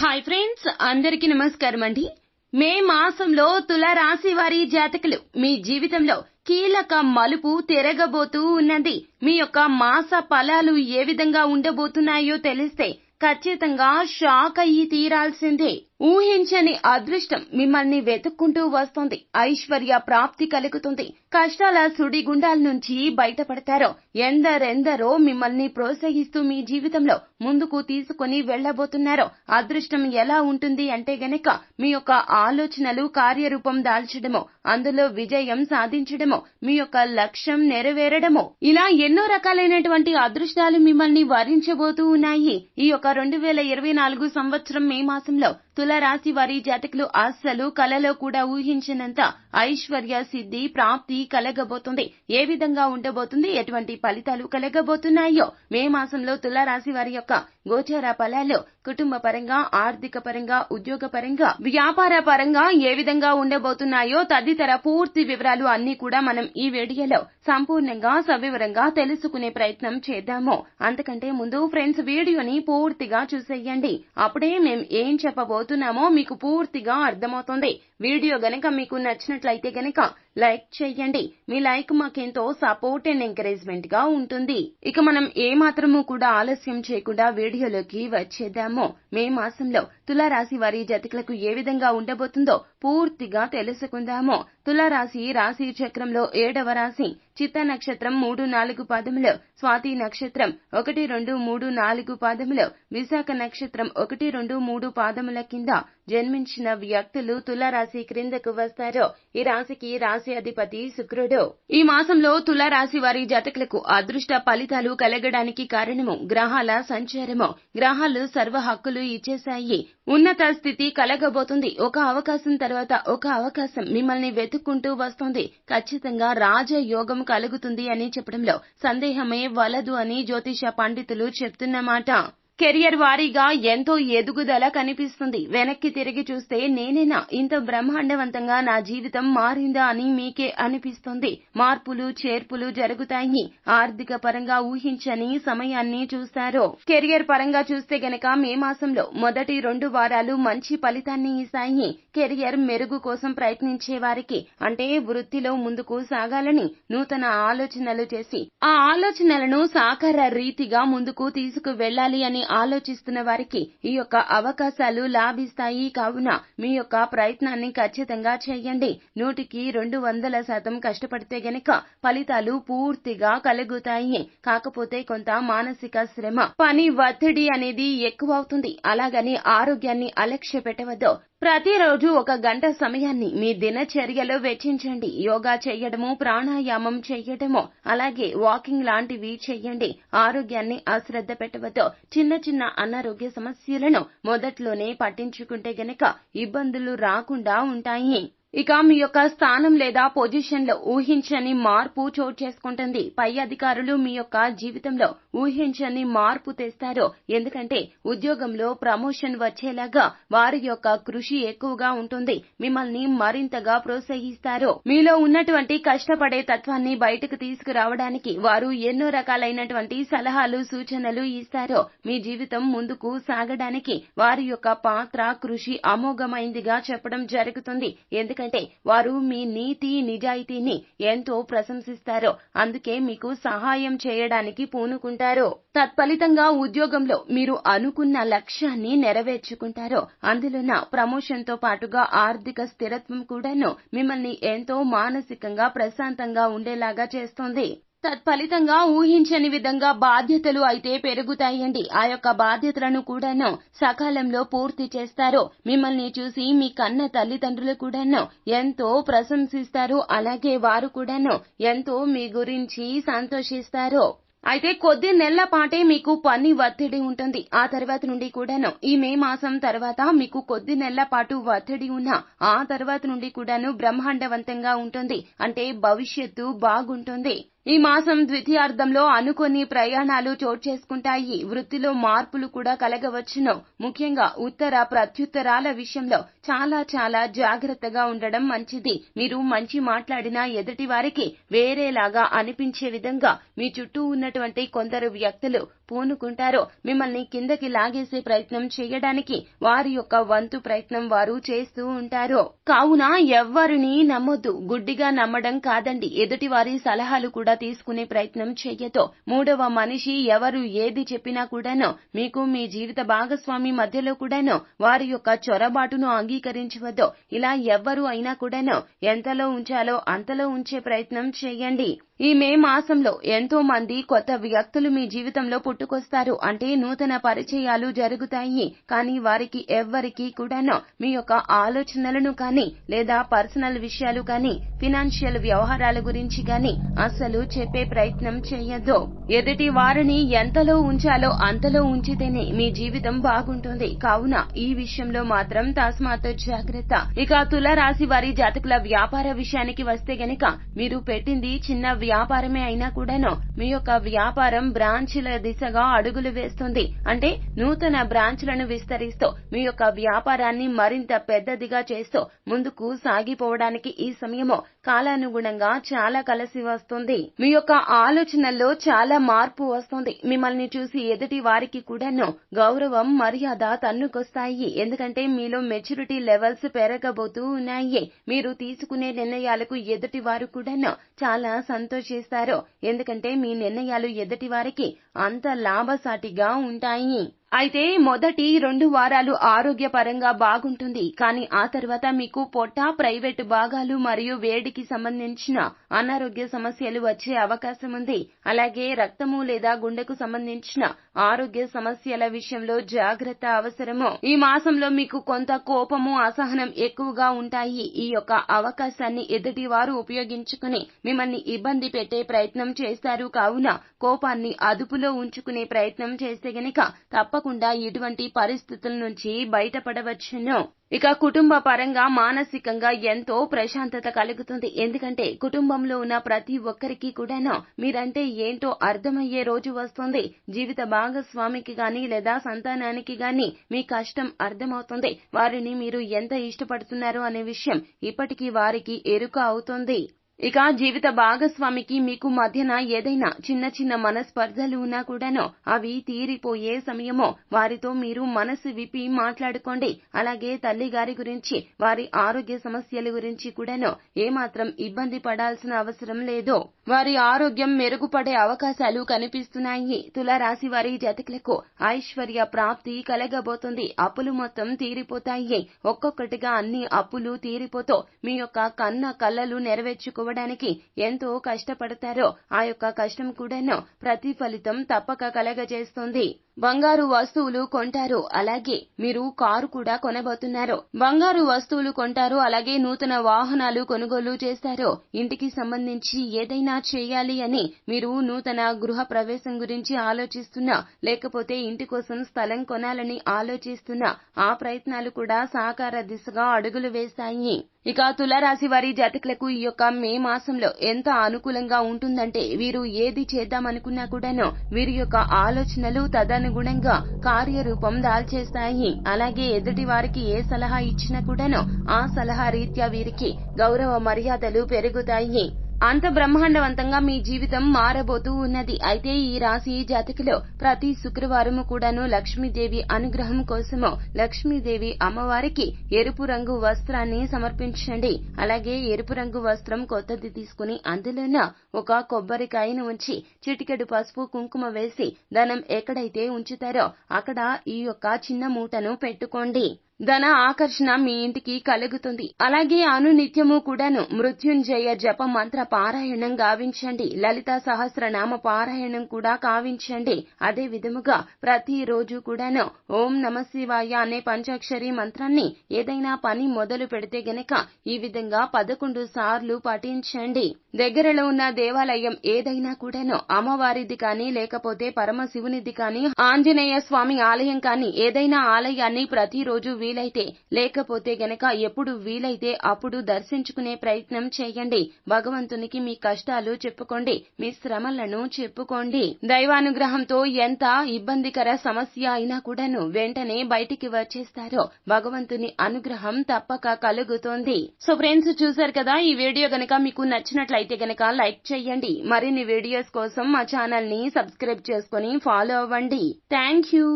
Hi friends అందరికీ నమస్కారం అండి. మే మాసంలో తులారాశి వారి జాతకులు మీ జీవితంలో కీలక మలుపు తిరగబోతూ ఉన్నది మీ యొక్క మాస ఫలాలు ఏ విధంగా ఉండబోతున్నాయో తెలిస్తే ఖచ్చితంగా షాక్ అయ్యి తీరాల్సిందే. ఊహించని అదృష్టం మిమ్మల్ని వెతుక్కుంటూ వస్తుంది. ఐశ్వర్య ప్రాప్తి కలుగుతుంది. కష్టాల సుడిగుండాల నుంచి బయటపడతారో ఎందరెందరో మిమ్మల్ని ప్రోత్సహిస్తూ మీ జీవితంలో ముందుకు తీసుకుని వెళ్ళబోతున్నారో అదృష్టం ఎలా ఉంటుంది అంటే గనక మీ యొక్క ఆలోచనలు కార్యరూపం దాల్చడమో అందులో విజయం సాధించడమో మీ యొక్క లక్ష్యం నెరవేరడమో ఇలా ఎన్నో రకాలైనటువంటి అదృష్టాలు మిమ్మల్ని వరించబోతూ ఉన్నాయి. ఈ యొక్క రెండు వేల ఇరవై నాలుగు సంవత్సరం మే మాసంలో తులరాశి వారి జాతకులు అస్సలు కలలో కూడా ఊహించినంత ఐశ్వర్య సిద్ధి ప్రాప్తి కలగబోతుంది. ఏ విధంగా ఉండబోతుంది? ఎటువంటి ఫలితాలు కలగబోతున్నాయో మే మాసంలో తులారాశి వారి యొక్క గోచార ఫలాలు కుటుంబ పరంగా ఆర్థిక పరంగా ఉద్యోగ పరంగా వ్యాపార పరంగా ఏ విధంగా ఉండబోతున్నాయో తదితర పూర్తి వివరాలు అన్ని కూడా మనం ఈ వీడియోలో సంపూర్ణంగా సవివరంగా తెలుసుకునే ప్రయత్నం చేద్దాము. అంతకంటే ముందు ఫ్రెండ్స్ వీడియోని పూర్తిగా చూసేయండి. అప్పుడే మేం ఏం చెప్పబోతున్నామో మీకు పూర్తిగా అర్థమవుతుంది. వీడియో గనక మీకు నచ్చినట్లయితే గనక లైక్ చేయండి. మీ లైక్ మాకెంతో సపోర్ట్ అండ్ ఎంకరేజ్మెంట్గా ఉంటుంది. ఇక మనం ఏ మాత్రము కూడా ఆలస్యం చేయకుండా వీడియోలోకి వచ్చేద్దాము. మే మాసంలో తులారాశి వారి జతకులకు ఏ విధంగా ఉండబోతుందో పూర్తిగా తెలుసుకుందాము. తులారాశి రాశి చక్రంలో ఏడవ రాశి చిత్త నక్షత్రం మూడు నాలుగు పాదములు స్వాతి నక్షత్రం ఒకటి రెండు మూడు నాలుగు పాదములు విశాఖ నక్షత్రం ఒకటి రెండు మూడు పాదముల కింద జన్మించిన వ్యక్తులు తులారాశి క్రిందకు వస్తారు ఈ రాశికి రాశి అధిపతి శుక్రుడు. ఈ మాసంలో తులారాశి వారి జాతకులకు అదృష్ట ఫలితాలు కలగడానికి కారణము గ్రహాల సంచారము. గ్రహాలు సర్వ హక్కులు ఇచ్చేశాయి. ఉన్నత స్థితి కలగబోతుంది. ఒక అవకాశం తర్వాత ఒక అవకాశం మిమ్మల్ని వెతుక్కుంటూ వస్తోంది. ఖచ్చితంగా రాజయోగం కలుగుతుంది అని చెప్పడంలో సందేహమే వలదు అని జ్యోతిష పండితులు చెప్తున్నమాట. కెరియర్ వారీగా ఎంతో ఎదుగుదల కనిపిస్తుంది. వెనక్కి తిరిగి చూస్తే నేనేనా? ఇంత బ్రహ్మాండవంతంగా నా జీవితం మారిందా అని మీకే అనిపిస్తుంది. మార్పులు చేర్పులు జరుగుతాయి. ఆర్థిక పరంగా ఊహించని సమయాన్ని చూస్తారు. కెరియర్ పరంగా చూస్తే గనక మే మాసంలో మొదటి రెండు వారాలు మంచి ఫలితాన్ని ఇస్తాయి. కెరియర్ మెరుగు కోసం ప్రయత్నించే వారికి అంటే వృత్తిలో ముందుకు సాగాలని నూతన ఆలోచనలు చేసి ఆ ఆలోచనలను సాకార రీతిగా ముందుకు తీసుకు వెళ్ళాలి అని ఆలోచిస్తున్న వారికి ఈ యొక్క అవకాశాలు లాభిస్తాయి. కావున మీ యొక్క ప్రయత్నాన్ని ఖచ్చితంగా చేయండి. నూటికి రెండు వందల శాతం కష్టపడితే గనక ఫలితాలు పూర్తిగా కలుగుతాయి. కాకపోతే కొంత మానసిక శ్రమ పని ఒత్తిడి అనేది ఎక్కువ అవుతుంది. అలాగని ఆరోగ్యాన్ని అలక్ష్య పెట్టవద్దు ప్రతిరోజు ఒక గంట సమయాన్ని మీ దినచర్యలో వెచ్చించండి. యోగా చేయడము ప్రాణాయామం చేయడము అలాగే వాకింగ్ లాంటివి చేయండి. ఆరోగ్యాన్ని అశ్రద్ధ పెట్టవద్దు. చిన్న చిన్న అనారోగ్య సమస్యలను మొదట్లోనే పట్టించుకుంటే గనక ఇబ్బందులు రాకుండా ఉంటాయి. ఇక మీ యొక్క స్థానం లేదా పొజిషన్లో ఊహించని మార్పు చోటు చేసుకుంటుంది. పై అధికారులు మీ యొక్క జీవితంలో ఊహించని మార్పు తెస్తారు. ఎందుకంటే ఉద్యోగంలో ప్రమోషన్ వచ్చేలాగా వారి యొక్క కృషి ఎక్కువగా ఉంటుంది. మిమ్మల్ని మరింతగా ప్రోత్సహిస్తారు. మీలో ఉన్నటువంటి కష్టపడే తత్వాన్ని బయటకు తీసుకురావడానికి వారు ఎన్నో రకాలైనటువంటి సలహాలు సూచనలు ఇస్తారు. మీ జీవితం ముందుకు సాగడానికి వారి యొక్క పాత్ర కృషి అమోఘమైందిగా చెప్పడం జరుగుతుంది. ఎందుకంటే ఎందుకంటే వారు మీ నీతి నిజాయితీని ఎంతో ప్రశంసిస్తారో. అందుకే మీకు సహాయం చేయడానికి పూనుకుంటారు. తత్ఫలితంగా ఉద్యోగంలో మీరు అనుకున్న లక్ష్యాన్ని నెరవేర్చుకుంటారో. అందులోన ప్రమోషన్తో పాటుగా ఆర్థిక స్థిరత్వం కూడాను మిమ్మల్ని ఎంతో మానసికంగా ప్రశాంతంగా ఉండేలాగా చేస్తుంది. తత్ఫలితంగా ఊహించని విధంగా బాధ్యతలు అయితే పెరుగుతాయండి. ఆ యొక్క బాధ్యతలను కూడాను సకాలంలో పూర్తి చేస్తారు మిమ్మల్ని చూసి మీ కన్న తల్లిదండ్రులు కూడాను ఎంతో ప్రశంసిస్తారు. అలాగే వారు కూడాను ఎంతో మీ గురించి సంతోషిస్తారు. అయితే కొద్ది నెలల పాటే మీకు పని ఒత్తిడి ఉంటుంది. ఆ తర్వాత నుండి కూడాను ఈ మే మాసం తర్వాత మీకు కొద్ది నెలల పాటు ఒత్తిడి ఉన్న ఆ తర్వాత నుండి కూడాను బ్రహ్మాండవంతంగా ఉంటుంది. అంటే భవిష్యత్తు బాగుంటుంది. ఈ మాసం ద్వితీయార్థంలో అనుకోని ప్రయాణాలు చోటు చేసుకుంటాయి. వృత్తిలో మార్పులు కూడా కలగవచ్చును. ముఖ్యంగా ఉత్తర ప్రత్యుత్తరాల విషయంలో చాలా చాలా జాగ్రత్తగా ఉండడం మంచిది. మీరు మంచి మాట్లాడినా ఎదుటి వారికి వేరేలాగా అనిపించే విధంగా మీ చుట్టూ ఉన్నటువంటి కొందరు వ్యక్తులు పూనుకుంటారో. మిమ్మల్ని కిందకి లాగేసే ప్రయత్నం చేయడానికి వారి యొక్క వంతు ప్రయత్నం వారు చేస్తూ ఉంటారు. కావున ఎవ్వరిని నమ్మొద్దు. గుడ్డిగా నమ్మడం కాదండి. ఎదుటి వారి సలహాలు కూడా తీసుకునే ప్రయత్నం చెయ్యతో మూడవ మనిషి ఎవరు ఏది చెప్పినా కూడాను మీకు మీ జీవిత భాగస్వామి మధ్యలో కూడాను వారి యొక్క చొరబాటును అంగీకరించవద్దు ఇలా ఎవ్వరు అయినా కూడాను ఎంతలో ఉంచాలో అంతలో ఉంచే ప్రయత్నం చేయండి. ఈ మే మాసంలో ఎంతో మంది కొత్త వ్యక్తులు మీ జీవితంలో పుట్టుకొస్తారు. అంటే నూతన పరిచయాలు జరుగుతాయి. కానీ వారికి ఎవ్వరికి కూడాను మీ యొక్క ఆలోచనలను కానీ లేదా పర్సనల్ విషయాలు కానీ ఫినాన్షియల్ వ్యవహారాల గురించి కానీ అస్సలు చెప్పే ప్రయత్నం చేయొద్దు. ఎదుటి వారిని ఎంతలో ఉంచాలో అంతలో ఉంచితేనే మీ జీవితం బాగుంటుంది. కావున ఈ విషయంలో మాత్రం తస్మాత్ జాగ్రత్త. ఇక తుల రాశి వారి జాతకుల వ్యాపార విషయానికి వస్తే గనక మీరు పెట్టింది చిన్న వ్యాపారమే అయినా కూడాను మీ యొక్క వ్యాపారం బ్రాంచ్ల దిశగా అడుగులు వేస్తుంది. అంటే నూతన బ్రాంచ్లను విస్తరిస్తూ మీ యొక్క వ్యాపారాన్ని మరింత పెద్దదిగా చేస్తూ ముందుకు సాగిపోవడానికి ఈ సమయము కాలానుగుణంగా చాలా కలిసి వస్తుంది. మీ యొక్క ఆలోచనల్లో చాలా మార్పు వస్తుంది. మిమ్మల్ని చూసి ఎదుటి వారికి కూడాను గౌరవం మర్యాద తన్నుకొస్తాయి. ఎందుకంటే మీలో మెచ్యూరిటీ లెవెల్స్ పెరగబోతూ ఉన్నాయి. మీరు తీసుకునే నిర్ణయాలకు ఎదుటి వారు కూడాను చాలా సంతోషం సంతోషిస్తారు ఎందుకంటే మీ నిర్ణయాలు ఎదుటి వారికి అంత లాభసాటిగా ఉంటాయి. అయితే మొదటి రెండు వారాలు ఆరోగ్యపరంగా బాగుంటుంది. కానీ ఆ తర్వాత మీకు పొట్ట ప్రైవేటు భాగాలు మరియు వేడికి సంబంధించిన అనారోగ్య సమస్యలు వచ్చే అవకాశం ఉంది. అలాగే రక్తము లేదా గుండెకు సంబంధించిన ఆరోగ్య సమస్యల విషయంలో జాగ్రత్త అవసరము. ఈ మాసంలో మీకు కొంత కోపము అసహనం ఎక్కువగా ఉంటాయి. ఈ యొక్క అవకాశాన్ని ఎదుటి వారు ఉపయోగించుకుని మిమ్మల్ని ఇబ్బంది పెట్టే ప్రయత్నం చేస్తారు. కావున కోపాన్ని అదుపులో ఉంచుకునే ప్రయత్నం చేస్తే గనక తప్పకుండా ఇటువంటి పరిస్థితుల నుంచి బయటపడవచ్చును. ఇక కుటుంబ పరంగా మానసికంగా ఎంతో ప్రశాంతత కలుగుతుంది. ఎందుకంటే కుటుంబంలో ఉన్న ప్రతి ఒక్కరికి కూడాను మీరంటే ఏంటో అర్థమయ్యే రోజు వస్తుంది. జీవిత భాగస్వామికి గాని లేదా సంతానానికి గాని మీ కష్టం అర్థమవుతుంది. వారిని మీరు ఎంత ఇష్టపడుతున్నారు అనే విషయం ఇప్పటికీ వారికి ఎరుక అవుతుంది. ఇక జీవిత భాగస్వామికి మీకు మధ్యన ఏదైనా చిన్న చిన్న మనస్పర్ధలు ఉన్నా కూడాను అవి తీరిపోయే సమయమో వారితో మీరు మనసు విప్పి మాట్లాడుకోండి. అలాగే తల్లి గారి గురించి వారి ఆరోగ్య సమస్యల గురించి కూడాను ఏమాత్రం ఇబ్బంది పడాల్సిన అవసరం లేదు. వారి ఆరోగ్యం మెరుగుపడే అవకాశాలు కనిపిస్తున్నాయి. తుల రాశి వారి జాతకులకు ఐశ్వర్య ప్రాప్తి కలగబోతుంది. అప్పులు మొత్తం తీరిపోతాయి. ఒక్కొక్కటిగా అన్ని అప్పులు తీరిపోతూ మీ యొక్క కన్న కళ్ళలు నెరవేర్చుకో చేసుకోవడానికి ఎంతో కష్టపడతారో ఆ యొక్క కష్టం కూడాను ప్రతిఫలితం తప్పక కలగజేస్తుంది. బంగారు వస్తువులు కొంటారు అలాగే మీరు కారు కూడా కొనబోతున్నారు. బంగారు వస్తువులు కొంటారు అలాగే నూతన వాహనాలు కొనుగోలు చేస్తారు. ఇంటికి సంబంధించి ఏదైనా చేయాలి అని మీరు నూతన గృహ ప్రవేశం గురించి ఆలోచిస్తున్నా లేకపోతే ఇంటి కోసం స్థలం కొనాలని ఆలోచిస్తున్నా ఆ ప్రయత్నాలు కూడా సాకార దిశగా అడుగులు వేస్తాయి. ఇక తులారాశి వారి జాతకులకు ఈ యొక్క మే మాసంలో ఎంత అనుకూలంగా ఉంటుందంటే వీరు ఏది చేద్దామనుకున్నా కూడాను వీరి యొక్క ఆలోచనలు తదనుగుణంగా కార్యరూపం దాల్చేస్తాయి. అలాగే ఎదుటి వారికి ఏ సలహా ఇచ్చినా కూడాను ఆ సలహా రీత్యా వీరికి గౌరవ మర్యాదలు పెరుగుతాయి. అంత బ్రహ్మాండవంతంగా మీ జీవితం మారబోతూ ఉన్నది. అయితే ఈ రాశి జాతికలో ప్రతి శుక్రవారము కూడాను లక్ష్మీదేవి అనుగ్రహం కోసము లక్ష్మీదేవి అమ్మవారికి ఎరుపు రంగు వస్త్రాన్ని సమర్పించండి. అలాగే ఎరుపు రంగు వస్త్రం కొత్తది తీసుకుని అందులోన ఒక కొబ్బరికాయను ఉంచి చిటికెడు పసుపు కుంకుమ వేసి ధనం ఎక్కడైతే ఉంచుతారో అక్కడ ఈ యొక్క చిన్న మూటను పెట్టుకోండి. ధన ఆకర్షణ మీ ఇంటికి కలుగుతుంది. అలాగే అనునిత్యము కూడాను మృత్యుంజయ జప మంత్ర పారాయణం గావించండి. లలిత సహస్రనామ పారాయణం కూడా కావించండి. అదే విధముగా ప్రతి రోజు కూడాను ఓం నమ శివాయ అనే పంచాక్షరి మంత్రాన్ని ఏదైనా పని మొదలు పెడితే గనక ఈ విధంగా పదకొండు సార్లు పఠించండి. దగ్గరలో ఉన్న దేవాలయం ఏదైనా కూడాను అమ్మవారిది కానీ లేకపోతే పరమశివునిది కానీ ఆంజనేయ స్వామి ఆలయం కానీ ఏదైనా ఆలయాన్ని ప్రతిరోజు వీలైతే లేకపోతే గనక ఎప్పుడు వీలైతే అప్పుడు దర్శించుకునే ప్రయత్నం చేయండి. భగవంతునికి మీ కష్టాలు చెప్పుకోండి మీ శ్రమలను చెప్పుకోండి. దైవానుగ్రహంతో ఎంత ఇబ్బందికర సమస్య అయినా కూడాను వెంటనే బయటికి వచ్చేస్తారో భగవంతుని అనుగ్రహం తప్పక కలుగుతోంది. సో ఫ్రెండ్స్ చూసారు కదా ఈ వీడియో గనక మీకు నచ్చినట్లయితే గనక లైక్ చేయండి. మరిన్ని వీడియోస్ కోసం మా ఛానల్ని సబ్స్క్రైబ్ చేసుకుని ఫాలో అవ్వండి. Thank you.